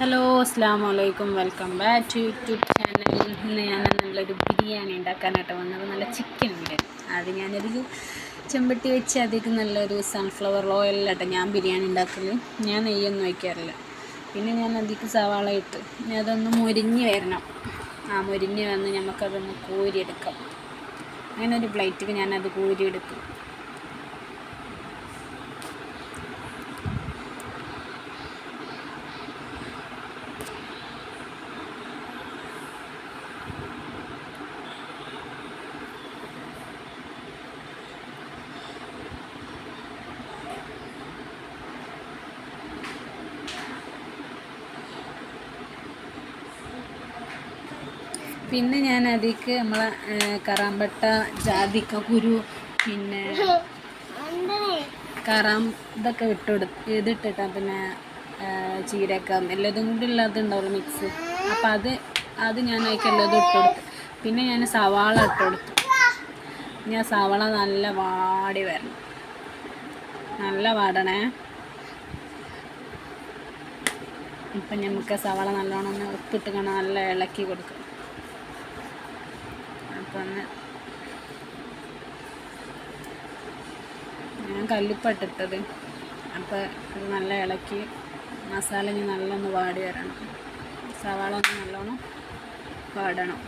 Hello അസ്സാം വലൈക്കും welcome back to YouTube channel ഇന്ന് ഞാൻ നല്ലൊരു ബിരിയാണി ഉണ്ടാക്കാനായിട്ട് വന്നത്. നല്ല ചിക്കൻ ബിരിയാണി അത് ഞാനൊരു ചെമ്പട്ടി വെച്ച് അതിലേക്ക് നല്ലൊരു സൺഫ്ലവർ ഓയിലിലട്ടെ ഞാൻ ബിരിയാണി ഉണ്ടാക്കൽ ഞാൻ നെയ്യൊന്നും വയ്ക്കാറില്ല പിന്നെ ഞാൻ അതിലേക്ക് സവാള ഇട്ട് അതൊന്ന് മുരിഞ്ഞ് വരണം. ആ മുരിഞ്ഞ് വന്ന് നമുക്കതൊന്ന് കോരിയെടുക്കാം. അങ്ങനെ ഒരു പ്ലേറ്റിൽ ഞാനത് കോരിയെടുക്കും. പിന്നെ ഞാൻ അതിക്ക് നമ്മളെ കറാമ്പട്ട ജാതിക്ക കുരു പിന്നെ കറാം ഇതൊക്കെ വിട്ടുകൊടു ഇതിട്ടിട്ടാ പിന്നെ ചീരക്കം എല്ലാതും കൂടി ഉള്ളതുണ്ടാവുമല്ലോ മിക്സ് അപ്പം അത് അത് ഞാൻ അതിലേക്ക് എല്ലാതും ഇട്ടുകൊടുത്തു പിന്നെ ഞാൻ സവാള ഇട്ടുകൊടുത്തു ഞാൻ സവാള നല്ല വാടി വരണം. നല്ല വാടണേ. ഇപ്പം നമുക്ക് സവാള നല്ലോണം ഒന്ന് ഉപ്പിട്ട് കാണാൻ നല്ല ഇളക്കി കൊടുക്കും അപ്പം ഞാൻ കല്ലുപ്പട്ടിട്ടത്. അപ്പോൾ ഇത് നല്ല ഇളക്കി മസാല ഇനി നല്ലൊന്ന് വാടി വരണം. സവാള ഒന്ന് നല്ലോണം വാടണം.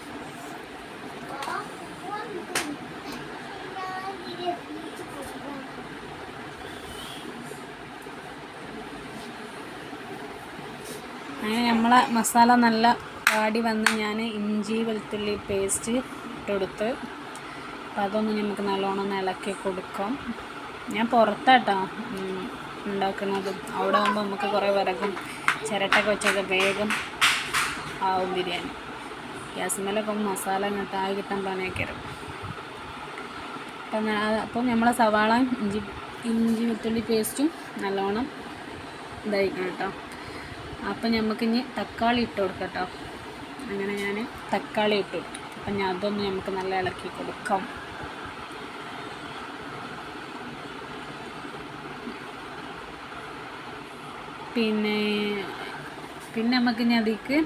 അങ്ങനെ നമ്മളെ മസാല നല്ല വാടി വന്ന് ഞാൻ ഇഞ്ചി വെളുത്തുള്ളി പേസ്റ്റ് ഇട്ടെടുത്ത് അപ്പം അതൊന്ന് നമുക്ക് നല്ലോണം ഇളക്കി കൊടുക്കാം. ഞാൻ പുറത്താട്ടോ ഉണ്ടാക്കുന്നത്. അവിടെ ആകുമ്പോൾ നമുക്ക് കുറേ വിറകും ചിരട്ടൊക്കെ വെച്ചൊക്കെ വേഗം ആവും ബിരിയാണി. ഗ്യാസ് മേലൊക്കെ മസാല ഇങ്ങോട്ട് ആയി കിട്ടാൻ പണിയൊക്കെ വരും അപ്പം അപ്പം നമ്മളെ സവാള ഇഞ്ചി ഇഞ്ചി വെത്തുള്ളി പേസ്റ്റും നല്ലോണം ഇതായിരിക്കണം കേട്ടോ. അപ്പം നമുക്കിനി തക്കാളി ഇട്ട് കൊടുക്കാം കേട്ടോ. അങ്ങനെ ഞാൻ തക്കാളി ഇട്ട്. കൊടുത്തു അപ്പം ഞാൻ അതൊന്ന് നമുക്ക് നല്ല ഇളക്കി കൊടുക്കാം. പിന്നെ പിന്നെ നമുക്ക് ഇനി അതിക്ക്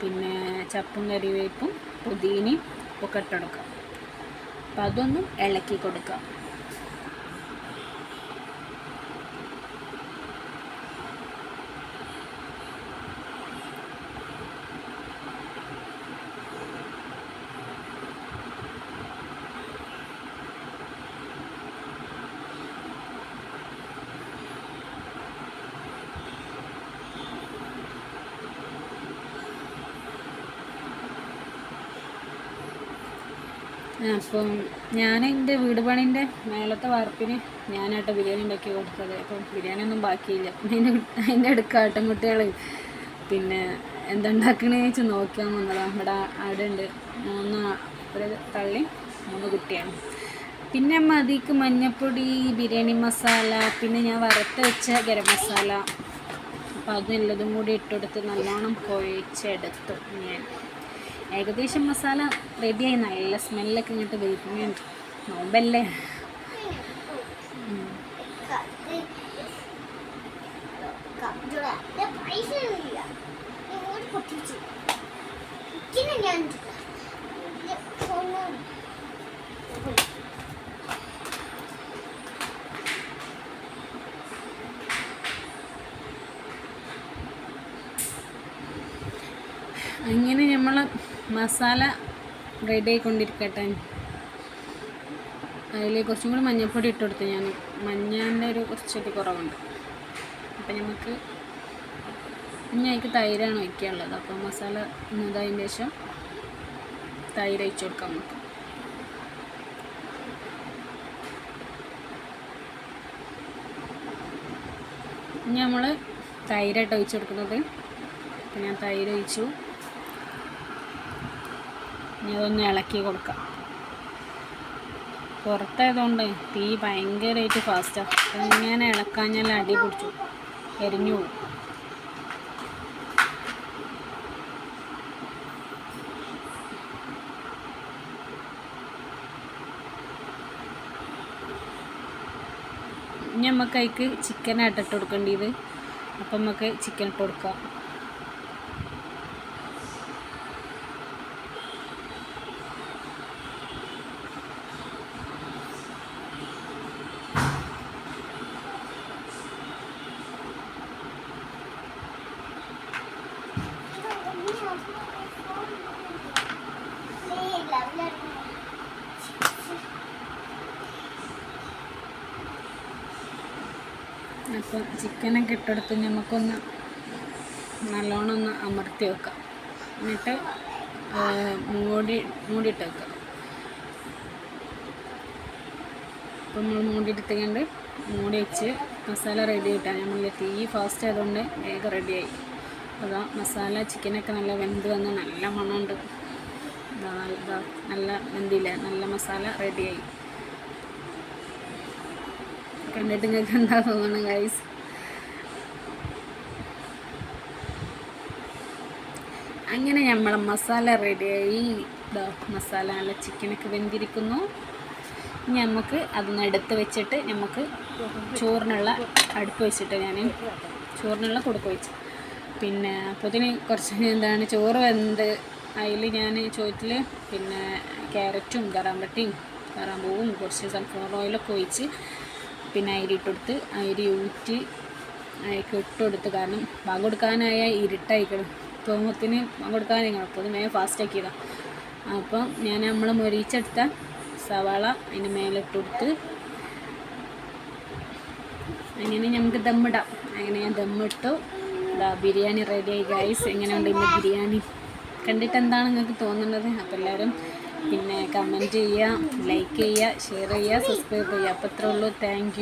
പിന്നെ ചപ്പും കറിവേപ്പും പുതിനയും ഒക്കെ ഇട്ടെടുക്കാം അപ്പം അതൊന്നും ഇളക്കി കൊടുക്കാം. അപ്പം ഞാൻ എന്റെ വീട് പണിന്റെ മേലത്തെ വാർപ്പിന് ഞാനായിട്ട് ബിരിയാണി ഉണ്ടാക്കി കൊടുത്തത്. അപ്പം ബിരിയാണി ഒന്നും ബാക്കിയില്ല. അതിന്റെ അതിന്റെ അടുക്ക ആട്ടൻകുട്ടികൾ പിന്നെ എന്തുണ്ടാക്കണേ വെച്ച് നോക്കാൻ വന്നതാണ് ഇവിടെ അവിടെ ഉണ്ട്. മൂന്ന് ഒരു തള്ളി മൂന്ന് കുട്ടിയാണ്. പിന്നെ മതിക്ക് അതിക്ക് മഞ്ഞൾപ്പൊടി ബിരിയാണി മസാല പിന്നെ ഞാൻ വറുത്ത് വെച്ച ഗരം മസാല. അപ്പം അതെല്ലതും കൂടി ഇട്ടെടുത്ത് നല്ലോണം കുഴച്ചെടുത്തു ഞാൻ. ഏകദേശം മസാല റെഡിയായി നല്ല സ്മെല്ലൊക്കെ ഇങ്ങോട്ട് വരുന്നുണ്ട് നോമ്പല്ലേ? ഞാൻ അങ്ങനെ നമ്മൾ മസാല റെഡി ആയിക്കൊണ്ടിരിക്കട്ടെ. അതിൽ കുറച്ചും കൂടി മഞ്ഞൾപ്പൊടി ഇട്ട് കൊടുത്തു ഞാൻ മഞ്ഞന്റെ ഒരു കുറച്ചൊക്കെ കുറവുണ്ട്. അപ്പം നമുക്ക് ഇനി അതിക്ക് തൈരാണ് വയ്ക്കാനുള്ളത് അപ്പോൾ മസാല ഇന്നതായതിന് ശേഷം തൈര് അയച്ചു കൊടുക്കാം നമുക്ക്. ഇനി നമ്മൾ തൈരായിട്ട് ഒഴിച്ചു കൊടുക്കുന്നത്. ഞാൻ തൈര് ഒഴിച്ചു. ഇനി അതൊന്ന് ഇളക്കി കൊടുക്കാം. പുറത്തായതുകൊണ്ട് തീ ഭയങ്കരമായിട്ട് ഫാസ്റ്റാണ് ഇങ്ങനെ ഇളക്കാഞ്ഞാൽ അടി പിടിച്ചു. എരിഞ്ഞു പോകും ഇനി നമുക്ക് അതിക്ക് ചിക്കൻ ഇട്ടിട്ട് കൊടുക്കേണ്ടത് അപ്പം നമുക്ക് ചിക്കൻ ഇട്ട് കൊടുക്കാം. അപ്പം ചിക്കനൊക്കെ ഇട്ടെടുത്ത് നമുക്കൊന്ന് നല്ലോണം ഒന്ന് അമർത്തി വെക്കാം. എന്നിട്ട് മൂടി മൂടിയിട്ട് വെക്കാം. അപ്പം നമ്മൾ മൂടിയെടുത്തുകൊണ്ട് മൂടി വെച്ച് മസാല റെഡി ആയിട്ടാണ്. നമ്മൾ തീ ഫാസ്റ്റ് ആയതുകൊണ്ട് വേഗം റെഡിയായി അതാ മസാല ചിക്കനൊക്കെ നല്ല വെന്ത് വന്ന് നല്ല മണമുണ്ട്. നല്ല വെന്തില്ല? നല്ല മസാല റെഡിയായി കണ്ടിട്ട് നിങ്ങൾക്ക് എന്താ തോന്നണം ഗൈസ് അങ്ങനെ നമ്മളെ മസാല റെഡിയായി ഇതാ മസാല നല്ല ചിക്കനൊക്കെ വെന്തിരിക്കുന്നു. ഇനി നമുക്ക് അതൊന്ന് എടുത്ത് വെച്ചിട്ട് നമുക്ക് ചോറിനുള്ള അടുപ്പ് വെച്ചിട്ട് ഞാൻ ചോറിനുള്ള കൊടുക്കുക വെച്ചു. പിന്നെ അപ്പോഴത്തേന് കുറച്ച് എന്താണ് ചോറ് വെന്ത് അതിൽ ഞാൻ ചോറ്റിൽ പിന്നെ ക്യാരറ്റും കറാമ്പട്ടിയും കറാമ്പൂവും കുറച്ച് സൺഫ്ലവർ ഓയിലൊക്കെ ഒഴിച്ച് പിന്നെ അരി ഇട്ടെടുത്ത് അരി ഊറ്റി ഇട്ട് ഇട്ടെടുത്ത് കാരണം ബാങ്ക് കൊടുക്കാനായ ഇരുട്ടായിക്കണം തോമത്തിന് ബാങ്ക് കൊടുക്കാനായി അപ്പോൾ അത് ഫാസ്റ്റ് ആക്കിയതാണ് അപ്പം ഞാൻ നമ്മൾ മൊരിച്ചെടുത്ത സവാള അതിന്റെ മേലെ ഇട്ട് അങ്ങനെ നമുക്ക് ദമ്മിടാം അങ്ങനെ ഞാൻ ദമ്മിട്ടു ഇതാ ബിരിയാണി റെഡിയായി ഗൈസ് എങ്ങനെയുണ്ട് ഇന്ന് ബിരിയാണി? കണ്ടിട്ട് എന്താണ് നിങ്ങൾക്ക് തോന്നുന്നത്? അപ്പോൾ എല്ലാവരും പിന്നെ കമന്റ് ചെയ്യുക ലൈക്ക് ചെയ്യുക ഷെയർ ചെയ്യുക സബ്സ്ക്രൈബ് ചെയ്യുക. അപ്പോൾ അത്രേ ഉള്ളൂ. താങ്ക്